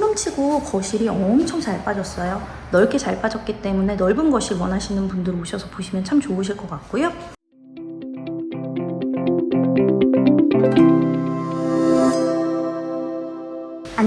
투룸치고 거실이 엄청 잘 빠졌어요. 넓게 잘 빠졌기 때문에 넓은 거실 원하시는 분들 오셔서 보시면 참 좋으실 것 같고요.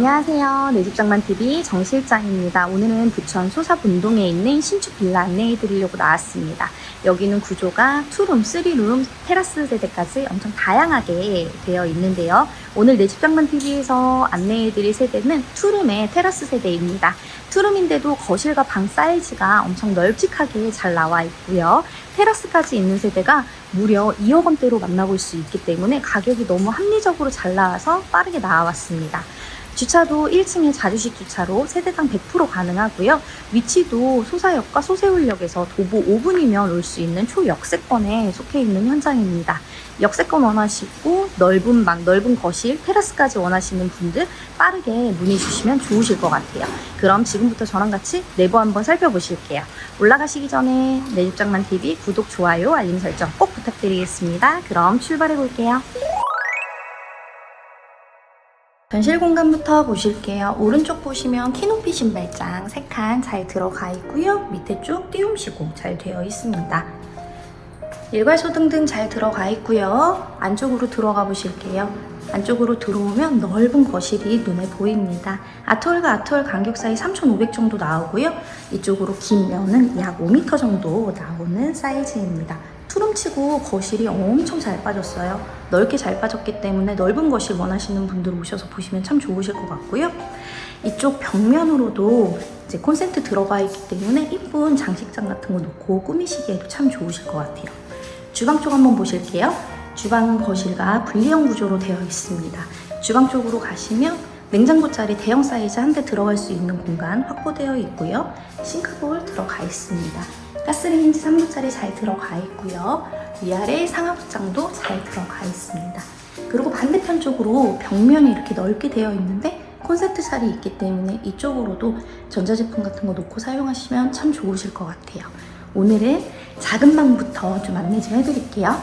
안녕하세요. 내집장만TV 정실장입니다. 오늘은 부천 소사분동에 있는 신축 빌라 안내해 드리려고 나왔습니다. 여기는 구조가 투룸, 쓰리룸, 테라스 세대까지 엄청 다양하게 되어 있는데요. 오늘 내집장만TV에서 안내해 드릴 세대는 투룸의 테라스 세대입니다. 투룸인데도 거실과 방 사이즈가 엄청 널찍하게 잘 나와 있고요. 테라스까지 있는 세대가 무려 2억 원대로 만나볼 수 있기 때문에 가격이 너무 합리적으로 잘 나와서 빠르게 나와왔습니다. 주차도 1층에 자주식 주차로 세대당 100% 가능하고요. 위치도 소사역과 소세울역에서 도보 5분이면 올 수 있는 초역세권에 속해 있는 현장입니다. 역세권 원하시고 넓은 방, 넓은 거실, 테라스까지 원하시는 분들 빠르게 문의 주시면 좋으실 것 같아요. 그럼 지금부터 저랑 같이 내부 한번 살펴보실게요. 올라가시기 전에 내 집장만 TV 구독, 좋아요, 알림 설정 꼭 부탁드리겠습니다. 그럼 출발해 볼게요. 전실 공간부터 보실게요. 오른쪽 보시면 키높이 신발장 3칸 잘 들어가 있고요. 밑에 쭉 띄움시고 잘 되어 있습니다. 일괄소 등 등 잘 들어가 있고요. 안쪽으로 들어가 보실게요. 안쪽으로 들어오면 넓은 거실이 눈에 보입니다. 아트홀과 아트홀 간격 사이 3,500 정도 나오고요. 이쪽으로 긴 면은 약 5m 정도 나오는 사이즈입니다. 투룸치고 거실이 엄청 잘 빠졌어요. 넓게 잘 빠졌기 때문에 넓은 거실 원하시는 분들 오셔서 보시면 참 좋으실 것 같고요. 이쪽 벽면으로도 이제 콘센트 들어가 있기 때문에 이쁜 장식장 같은 거 놓고 꾸미시기에도 참 좋으실 것 같아요. 주방 쪽 한번 보실게요. 주방은 거실과 분리형 구조로 되어 있습니다. 주방 쪽으로 가시면 냉장고 자리 대형 사이즈 한 대 들어갈 수 있는 공간 확보되어 있고요. 싱크볼 들어가 있습니다. 가스레인지 3구짜리 잘 들어가 있고요. 위아래 상하부장도 잘 들어가 있습니다. 그리고 반대편 쪽으로 벽면이 이렇게 넓게 되어 있는데 콘센트 살이 있기 때문에 이쪽으로도 전자제품 같은 거 놓고 사용하시면 참 좋으실 것 같아요. 오늘은 작은 방부터 좀 안내 좀 해드릴게요.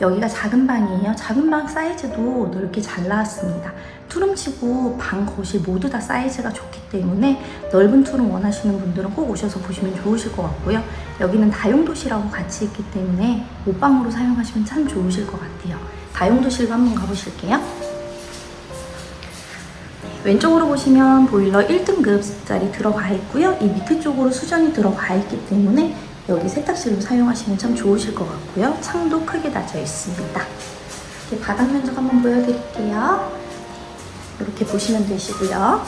여기가 작은 방이에요. 작은 방 사이즈도 넓게 잘 나왔습니다. 투룸치고 방, 거실 모두 다 사이즈가 좋기 때문에 넓은 투룸 원하시는 분들은 꼭 오셔서 보시면 좋으실 것 같고요. 여기는 다용도실하고 같이 있기 때문에 옷방으로 사용하시면 참 좋으실 것 같아요. 다용도실로 한번 가보실게요. 왼쪽으로 보시면 보일러 1등급짜리 들어가 있고요. 이 밑에 쪽으로 수전이 들어가 있기 때문에 여기 세탁실로 사용하시면 참 좋으실 것 같고요. 창도 크게 닫혀 있습니다. 이렇게 바닥 면적 한번 보여드릴게요. 이렇게 보시면 되시고요.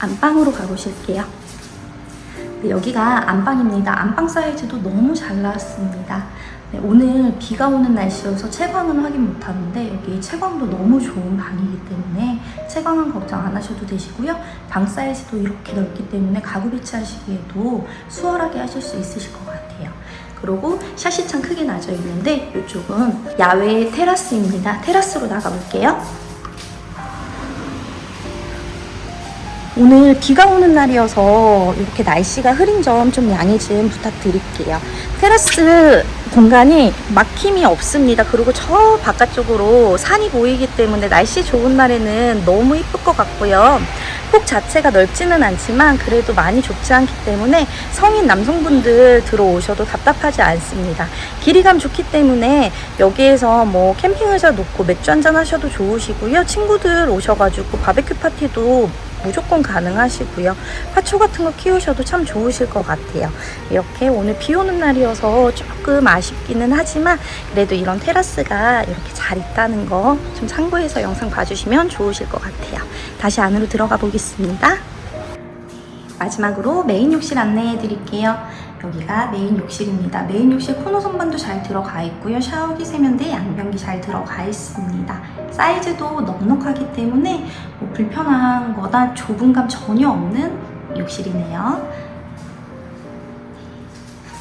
안방으로 가보실게요. 네, 여기가 안방입니다. 안방 사이즈도 너무 잘 나왔습니다. 네, 오늘 비가 오는 날씨여서 채광은 확인 못하는데 여기 채광도 너무 좋은 방이기 때문에 채광은 걱정 안 하셔도 되시고요. 방 사이즈도 이렇게 넓기 때문에 가구 배치하시기에도 수월하게 하실 수 있으실 것 같아요. 그리고 샤시창 크게 나져 있는데 이쪽은 야외 테라스입니다. 테라스로 나가볼게요. 오늘 비가 오는 날이어서 이렇게 날씨가 흐린 점 좀 양해 좀 부탁드릴게요. 테라스 공간이 막힘이 없습니다. 그리고 저 바깥쪽으로 산이 보이기 때문에 날씨 좋은 날에는 너무 이쁠 것 같고요. 폭 자체가 넓지는 않지만 그래도 많이 좁지 않기 때문에 성인 남성분들 들어오셔도 답답하지 않습니다. 길이감 좋기 때문에 여기에서 뭐 캠핑 의자 놓고 맥주 한잔 하셔도 좋으시고요. 친구들 오셔가지고 바베큐 파티도 무조건 가능하시고요. 화초 같은 거 키우셔도 참 좋으실 것 같아요. 이렇게 오늘 비 오는 날이어서 조금 아쉽기는 하지만 그래도 이런 테라스가 이렇게 잘 있다는 거 좀 참고해서 영상 봐주시면 좋으실 것 같아요. 다시 안으로 들어가 보겠습니다. 마지막으로 메인 욕실 안내해 드릴게요. 여기가 메인 욕실입니다. 메인 욕실 코너 선반도 잘 들어가 있고요. 샤워기, 세면대, 양변기 잘 들어가 있습니다. 사이즈도 넉넉하기 때문에 뭐 불편한 거나 좁은 감 전혀 없는 욕실이네요.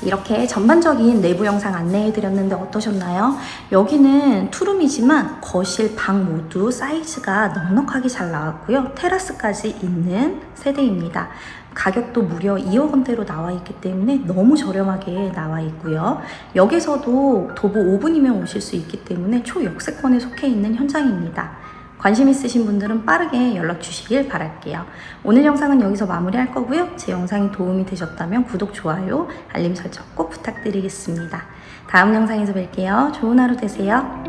이렇게 전반적인 내부 영상 안내해 드렸는데 어떠셨나요? 여기는 투룸이지만 거실, 방 모두 사이즈가 넉넉하게 잘 나왔고요. 테라스까지 있는 세대입니다. 가격도 무려 2억 원대로 나와 있기 때문에 너무 저렴하게 나와 있고요. 역에서도 도보 5분이면 오실 수 있기 때문에 초역세권에 속해 있는 현장입니다. 관심 있으신 분들은 빠르게 연락 주시길 바랄게요. 오늘 영상은 여기서 마무리할 거고요. 제 영상이 도움이 되셨다면 구독, 좋아요, 알림 설정 꼭 부탁드리겠습니다. 다음 영상에서 뵐게요. 좋은 하루 되세요.